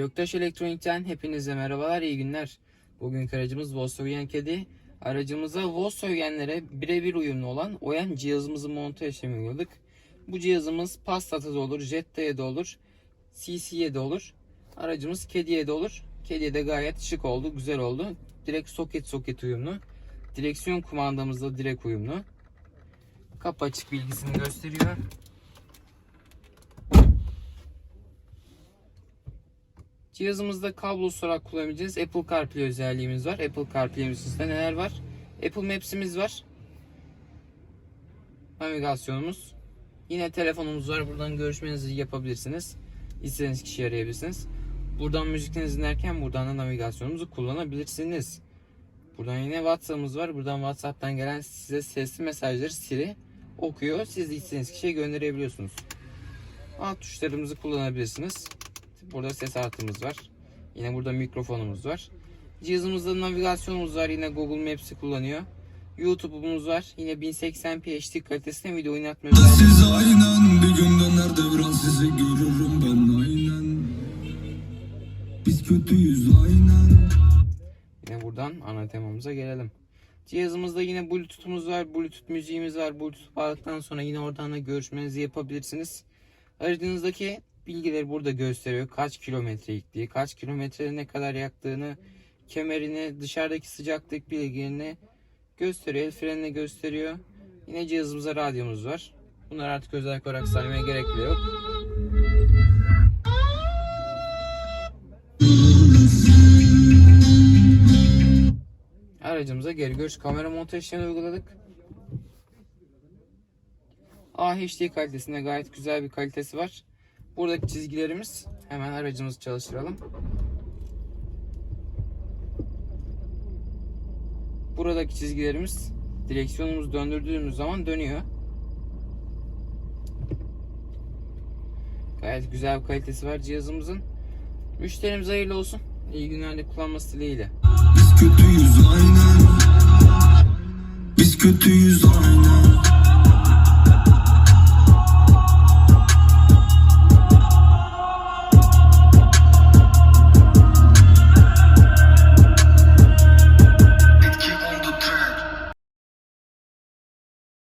Göktaş Elektronik'ten hepinize merhabalar, iyi günler. Bugünkü aracımız Volkswagen Kedi. Aracımıza Volkswagen'lere birebir uyumlu olan OEM cihazımızı monte işlemi uyguladık. Bu cihazımız Passat'ta da olur, Jetta'ya da olur, CC'ye de olur. Aracımız Kedi'ye de olur. Kedi'ye de gayet şık oldu, güzel oldu. Direkt soket soket uyumlu. Direksiyon kumandamız da direkt uyumlu. Kapı açık bilgisini gösteriyor. Cihazımızda kablosuz olarak kullanabileceğiniz Apple CarPlay özelliğimiz var. Apple CarPlay'imizde neler var? Apple Maps'imiz var. Navigasyonumuz. Yine telefonumuz var. Buradan görüşmenizi yapabilirsiniz. İstediğiniz kişiyi arayabilirsiniz. Buradan müziklerinizi dinlerken buradan da navigasyonumuzu kullanabilirsiniz. Buradan yine WhatsApp'ımız var. Buradan WhatsApp'tan gelen size sesli mesajları Siri okuyor. Siz de istediğiniz kişiye gönderebiliyorsunuz. Alt tuşlarımızı kullanabilirsiniz. Burada ses artımız var. Yine burada mikrofonumuz var. Cihazımızda navigasyonumuz var. Yine Google Maps'i kullanıyor. YouTube'umuz var. Yine 1080p HD kalitesinde video oynatma Siz aynen bir gün döner devran sizi görürüm ben aynen Biz kötüyüz aynen Yine buradan ana temamıza gelelim. Cihazımızda yine Bluetooth'umuz var. Bluetooth müziğimiz var. Bluetooth bağladıktan sonra yine oradan da görüşmenizi yapabilirsiniz. Aracınızdaki bilgileri burada gösteriyor. Kaç kilometre gittiği, kaç kilometre ne kadar yaktığını, kemerini, dışarıdaki sıcaklık bilgilerini gösteriyor. El frenini gösteriyor. Yine cihazımızda radyomuz var. Bunları artık özellik olarak saymaya gerek bile yok. Aracımıza geri görüş kamera montaj işlemini uyguladık. AHD kalitesinde gayet güzel bir kalitesi var. Buradaki çizgilerimiz hemen aracımızı çalıştıralım. Buradaki çizgilerimiz direksiyonumuzu döndürdüğümüz zaman dönüyor. Gayet güzel bir kalitesi var cihazımızın. Müşterimiz hayırlı olsun. İyi günlerde kullanması dileğiyle. Biz kötüyüz aynen Biz kötüyüz aynen